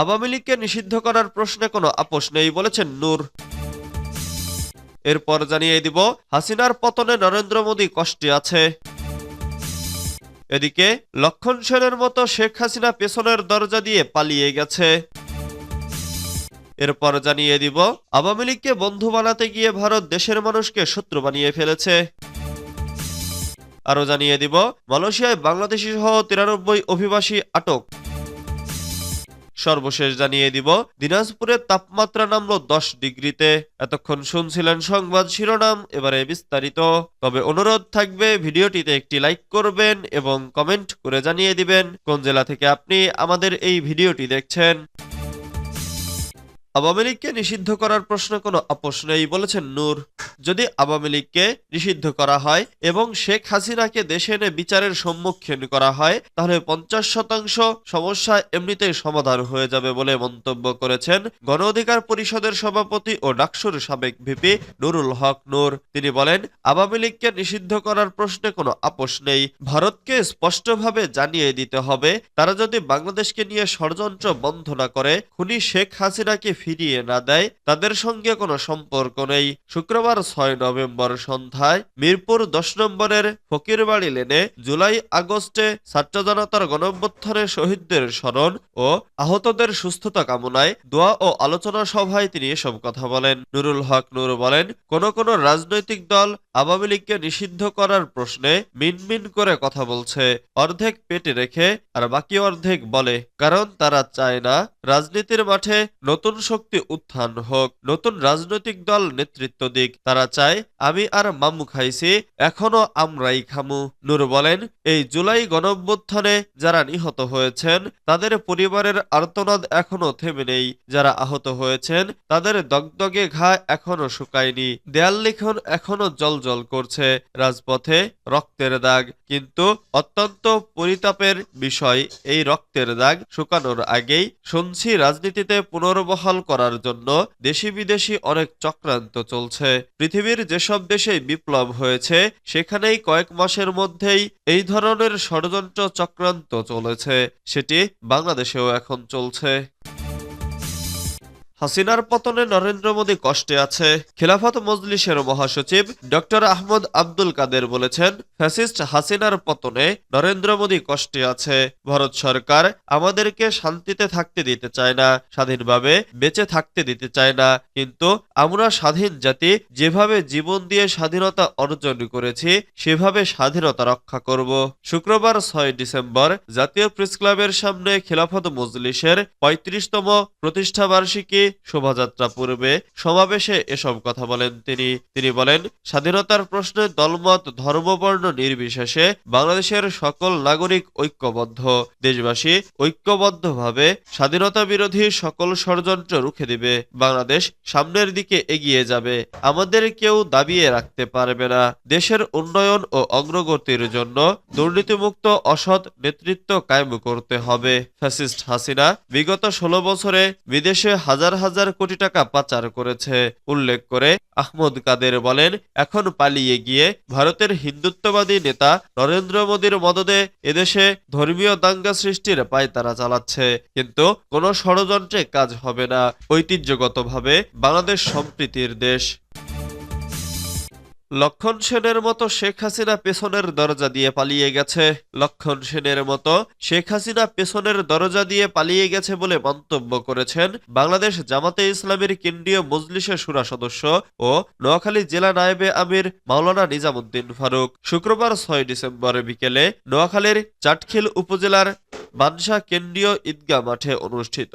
আওয়ামী লীগকে নিষিদ্ধ করার প্রশ্নে কোনো আপোষ নেই বলেছেন নূর। এরপর জানিয়ে দিব, হাসিনার পতনে নরেন্দ্র মোদী কষ্টে আছে। এদিকে, লক্ষণ সেনের মতো শেখ হাসিনা পেছনের দরজা দিয়ে পালিয়ে গেছে। এরপর জানিয়ে দিব, আওয়ামী লীগকে বন্ধু বানাতে গিয়ে ভারত দেশের মানুষকে শত্রু বানিয়ে ফেলেছে। আরও জানিয়ে দিব, মালয়েশিয়ায় বাংলাদেশি সহ তিরানব্বই অভিবাসী আটক। সর্বশেষ জানিয়ে দিব দিনাজপুরের তাপমাত্রা নামলো দশ ডিগ্রিতে। এতক্ষণ শুনছিলেন সংবাদ শিরোনাম, এবারে বিস্তারিত। তবে অনুরোধ থাকবে, ভিডিওটিতে একটি লাইক করবেন এবং কমেন্ট করে জানিয়ে দিবেন, কোন জেলা থেকে আপনি আমাদের এই ভিডিওটি দেখছেন। আওয়ামী লীগকে নিষিদ্ধ করার প্রশ্নে কোনো আপোষ নেই, বলেছেন নূর। যদি আওয়ামী লীগকে নিষিদ্ধ করা হয় এবং শেখ হাসিনাকে দেশে এনে বিচারের সম্মুখীন করা হয়, তাহলে পঞ্চাশ শতাংশ সমস্যা এমনিতেই সমাধান হয়ে যাবে বলে মন্তব্য করেছেন গণ অধিকার পরিষদের সভাপতি ও ডাকসুর সাবেক ভিপি নুরুল হক নূর। তিনি বলেন, আওয়ামী লীগকে নিষিদ্ধ করার প্রশ্নে কোনো আপোষ নেই। ভারতকে স্পষ্টভাবে জানিয়ে দিতে হবে, তারা যদি বাংলাদেশকে নিয়ে ষড়যন্ত্র বন্ধ না করে, খুনি শেখ হাসিনাকে ফিরিয়ে না দেয়, তাদের সঙ্গে কোনো সম্পর্ক নেই। শুক্রবার ছয় নভেম্বর সন্ধ্যায় মিরপুর দশ নম্বরের ফকিরবাড়ি লেনে জুলাই আগস্টে ছাত্র জনতার গণঅভ্যুত্থানে শহীদদের স্মরণ ও আহতদের সুস্থতা কামনায় দোয়া ও আলোচনা সভায় তিনি এসব কথা বলেন। নুরুল হক নুর বলেন, কোন কোন রাজনৈতিক দল আওয়ামী লীগকে নিষিদ্ধ করার প্রশ্নে মিনমিন করে কথা বলছে। অর্ধেক পেটে রেখে আর বাকি অর্ধেক বলে, কারণ তারা চায় না রাজনীতির মাঠে নতুন শক্তি উত্থান হোক, নতুন রাজনৈতিক দল নেতৃত্ব দিক। তারা চায়, আমি আর মামু খাইছি, এখনও আমরাই খামু। নূর বলেন, এই জুলাই গণঅভ্যুত্থানে যারা নিহত হয়েছেন, তাদের পরিবারের আর্তনাদ এখনও থেমে নেই। যারা আহত হয়েছেন, তাদের দগদগে ঘা এখনও শুকায়নি। দেয়াল লিখন এখনও জল করছে রাজপথে রক্তের দাগ। কিন্তু অত্যন্ত পরিতাপের বিষয়, এই রক্তের দাগ শুকানোর আগেই শুনছি রাজনীতিতে পুনর্বহাল করার জন্য দেশি বিদেশি অনেক চক্রান্ত চলছে। পৃথিবীর যেসব দেশে বিপ্লব হয়েছে, সেখানেই কয়েক মাসের মধ্যেই এই ধরনের ষড়যন্ত্র চক্রান্ত চলেছে। সেটি বাংলাদেশেও এখন চলছে। হাসিনার পতনে নরেন্দ্র মোদী কষ্টে আছে। খেলাফত মজলিসের মহাসচিব ডক্টর আহমদ আব্দুল কাদের বলেছেন, ফ্যাসিস্ট হাসিনার পতনে নরেন্দ্র মোদী কষ্টে আছে। ভারত সরকার আমাদেরকে শান্তিতে থাকতে দিতে চায় না, স্বাধীনভাবে বেঁচে থাকতে দিতে চায় না। কিন্তু আমরা স্বাধীন জাতি, যেভাবে জীবন দিয়ে স্বাধীনতা অর্জন করেছি, সেভাবে স্বাধীনতা রক্ষা করব। শুক্রবার ছয় ডিসেম্বর জাতীয় প্রেস ক্লাবের সামনে খিলাফত মজলিসের পঁয়ত্রিশতম প্রতিষ্ঠাবার্ষিকী শোভাযাত্রা পূর্বে সমাবেশে এসব কথা বলেন তিনি। তিনি বলেন, স্বাধীনতার প্রশ্নে দলমত, ধর্মবর্ণ নির্বিশেষে বাংলাদেশের সকল নাগরিক ঐক্যবদ্ধ। দেশবাসী ঐক্যবদ্ধভাবে স্বাধীনতা বিরোধী সকল ষড়যন্ত্র রুখে দিবে। বাংলাদেশ সামনের দিকে এগিয়ে যাবে। আমাদের কেউ দাবিয়ে রাখতে পারবে না। দেশের উন্নয়ন ও অগ্রগতির জন্য দুর্নীতিমুক্ত, অসৎ নেতৃত্ব কায়েম করতে হবে। ফ্যাসিস্ট হাসিনা বিগত ষোলো বছরে বিদেশে হাজার হাজার হাজার কোটি টাকা পাচার করেছে, উল্লেখ করে আহমদ কাদের বলেন, এখন পালিয়ে গিয়ে ভারতের হিন্দুত্ববাদী নেতা নরেন্দ্র মোদীর মদদে এদেশে ধর্মীয় দাঙ্গা সৃষ্টির পায়তারা চালাচ্ছে। কিন্তু কোনো ষড়যন্ত্রে কাজ হবে না। ঐতিহ্যগতভাবে বাংলাদেশ সম্প্রীতির দেশ। লক্ষণ সেনের মতো শেখ হাসিনা পেছনের দরজা দিয়ে পালিয়ে গেছে। লক্ষণ সেনের মতো শেখ হাসিনা পেছনের দরজা দিয়ে পালিয়ে গেছে বলে মন্তব্য করেছেন বাংলাদেশ জামাতে ইসলামের কেন্দ্রীয় মজলিসের সুরা সদস্য ও নোয়াখালী জেলা নায়েবে আমির মাওলানা নিজামুদ্দিন ফারুক। শুক্রবার ছয় ডিসেম্বর বিকেলে নোয়াখালীর চাটখিল উপজেলার বানশা কেন্দ্রীয় ঈদগাহ মাঠে অনুষ্ঠিত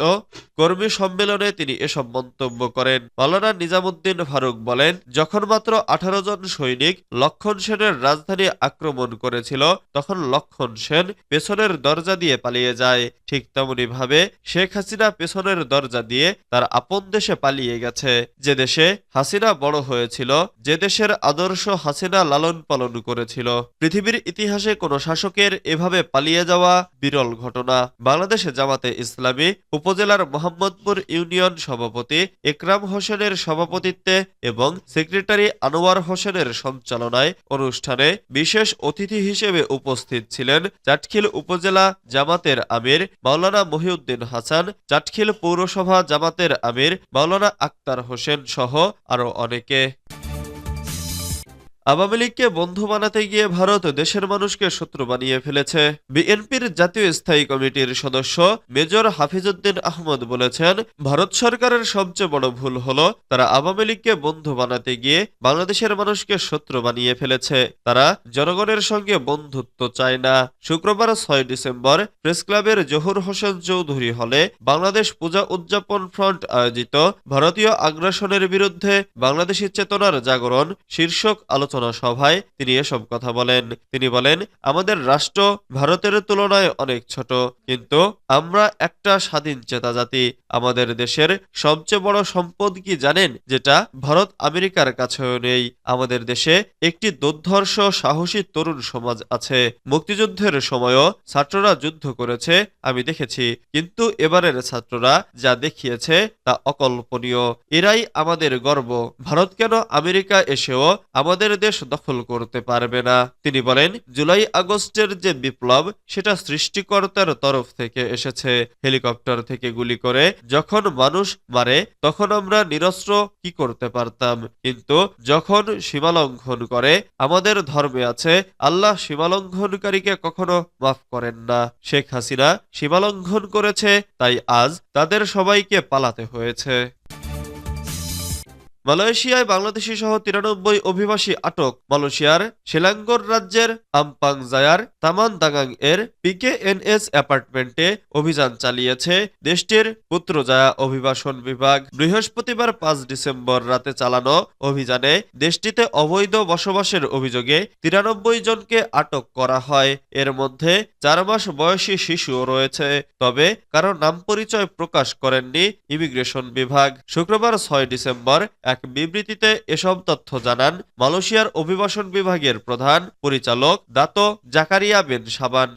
কর্মী সম্মেলনে তিনি এসব মন্তব্য করেন। মাওলানা নিজামুদ্দিন ফারুক বলেন, যখন মাত্র আঠারো জন সৈনিক লক্ষণ সেনের রাজধানী আক্রমণ করেছিল, তখন লক্ষণ সেন পেছনের দরজা দিয়ে পালিয়ে যায়। ঠিক তেমনি ভাবে শেখ হাসিনা পেছনের দরজা দিয়ে তার আপন দেশে পালিয়ে গেছে। যে দেশে হাসিনা বড় হয়েছিল, যে দেশের আদর্শ হাসিনা লালন পালন করেছিল। পৃথিবীর ইতিহাসে কোনো শাসকের এভাবে পালিয়ে যাওয়া বিরল ঘটনা বাংলাদেশে জামাতে ইসলামী উপজেলার মোহাম্মদপুর ইউনিয়ন সভাপতি একরাম হোসেনের সভাপতিত্বে এবং সেক্রেটারি আনোয়ার হোসেনের সঞ্চালনায় অনুষ্ঠানে বিশেষ অতিথি হিসেবে উপস্থিত ছিলেন চাটখিল উপজেলা জামাতের আমির মাওলানা মহিউদ্দিন হাসান চাটখিল পৌরসভা জামাতের আমির মাওলানা আক্তার হোসেন সহ আরও অনেকে। আওয়ামী লীগকে বন্ধু বানাতে গিয়ে ভারত দেশের মানুষকে শত্রু বানিয়ে ফেলেছে। বিএনপির জাতীয় স্থায়ী কমিটির সদস্য মেজর হাফিজউদ্দিন আহমদ বলেছেন, ভারত সরকারের সবচেয়ে বড় ভুল হলো তারা আওয়ামী লীগকে বন্ধু বানাতে গিয়ে বাংলাদেশের মানুষকে শত্রু বানিয়ে ফেলেছে। তারা জনগণের সঙ্গে বন্ধুত্ব চায় না। শুক্রবার ছয় ডিসেম্বর প্রেস ক্লাবের জহুর হোসেন চৌধুরী হলে বাংলাদেশ পূজা উদযাপন ফ্রন্ট আয়োজিত ভারতীয় আগ্রাসনের বিরুদ্ধে বাংলাদেশি চেতনার জাগরণ শীর্ষক আলোচনা সভায় তিনি এসব কথা বলেন। তিনি বলেন, আমাদের রাষ্ট্র ভারতের তুলনায় অনেক ছোট, কিন্তু আমরা একটা স্বাধীন চেতা জাতি আমাদের দেশের সবচেয়ে বড় সম্পদ কি জানেন? যেটা ভারত আমেরিকার কাছেও নেই। আমাদের দেশে একটি দুর্ধর্ষ, সাহসী তরুণ সমাজ আছে। মুক্তিযুদ্ধের সময়ও ছাত্ররা যুদ্ধ করেছে, আমি দেখেছি। কিন্তু এবারের ছাত্ররা যা দেখিয়েছে তা অকল্পনীয়। এরাই আমাদের গর্ব। ভারত কেন আমেরিকা এসেও আমাদের দেশ দখল করতে পারবে না। তিনি বলেন, জুলাই আগস্টের যে বিপ্লব, সেটা সৃষ্টিকর্তার তরফ থেকে এসেছে। হেলিকপ্টার থেকে গুলি করে যখন মানুষ মারে, তখন আমরা নিরস্ত্র কি করতে পারতাম? কিন্তু যখন সীমালঙ্ঘন করে, আমাদের ধর্মে আছে, আল্লাহ সীমালঙ্ঘনকারীকে কখনো মাফ করেন না। শেখ হাসিনা সীমালঙ্ঘন করেছে, তাই আজ তাদের সবাইকে পালাতে হয়েছে। মালয়েশিয়ায় বাংলাদেশি সহ তিরানব্বই অভিবাসী আটক। মালয়েশিয়ার শিলাঙ্গর রাজ্যের আমপাং জায়ার তামান দাগাং এর পিকেএনএস অ্যাপার্টমেন্টে অভিযান চালিয়েছে দেশটির পুত্রজায়া অভিবাসন বিভাগ। বৃহস্পতিবার পাঁচ ডিসেম্বর রাতে চালানো অভিযানে দেশটিতে অবৈধ বসবাসের অভিযোগে তিরানব্বই জনকে আটক করা হয়। এর মধ্যে চার মাস বয়সী শিশুও রয়েছে। তবে কারও নাম পরিচয় প্রকাশ করেননি ইমিগ্রেশন বিভাগ। শুক্রবার ছয় ডিসেম্বর এক বিবৃতিতে এসব তথ্য জানান মালয়েশিয়ার অভিবাসন বিভাগের প্রধান পরিচালক দাতো জাকারিয়া বিন সাবান।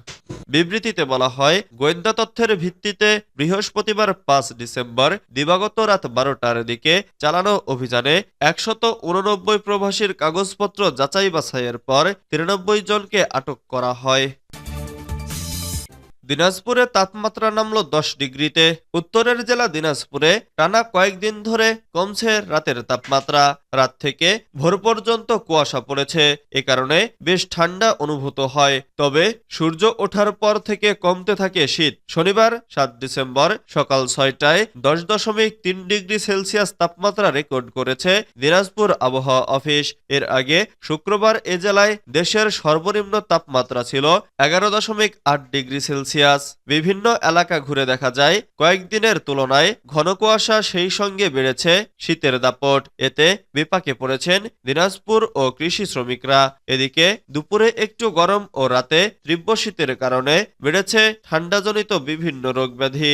বিবৃতিতে বলা হয়, গোয়েন্দা তথ্যের ভিত্তিতে বৃহস্পতিবার পাঁচ ডিসেম্বর দিবাগত রাত বারোটার দিকে চালানো অভিযানে একশত উননব্বই প্রবাসীর কাগজপত্র যাচাই বাছাইয়ের পর তিরানব্বই জনকে আটক করা হয়। দিনাজপুরে তাপমাত্রা নামল দশ ডিগ্রিতে। উত্তরের জেলা দিনাজপুরে টানা কয়েকদিন ধরে কমছে রাতের তাপমাত্রা। রাত থেকে ভোর পর্যন্ত কুয়াশা পড়েছে। এ কারণে বেশ ঠান্ডা অনুভূত হয়। তবে সূর্য ওঠার পর থেকে কমতে থাকে শীত। শনিবার, সাত ডিসেম্বর সকাল ছয়টায় দশ দশমিক তিন ডিগ্রি সেলসিয়াস তাপমাত্রা রেকর্ড করেছে দিনাজপুর আবহাওয়া অফিস। এর আগে শুক্রবার এ জেলায় দেশের সর্বনিম্ন তাপমাত্রা ছিল এগারো দশমিক আট ডিগ্রি সেলসিয়াস। বিভিন্ন এলাকা ঘুরে দেখা যায়, কয়েকদিনের তুলনায় ঘন কুয়াশা সেই সঙ্গে বেড়েছে শীতের দাপট। এতে বিপাকে পড়েছেন দিনাজপুর ও কৃষি শ্রমিকরা। এদিকে দুপুরে একটু গরম ও রাতে তীব্র শীতের কারণে বেড়েছে ঠান্ডাজনিত বিভিন্ন রোগব্যাধি।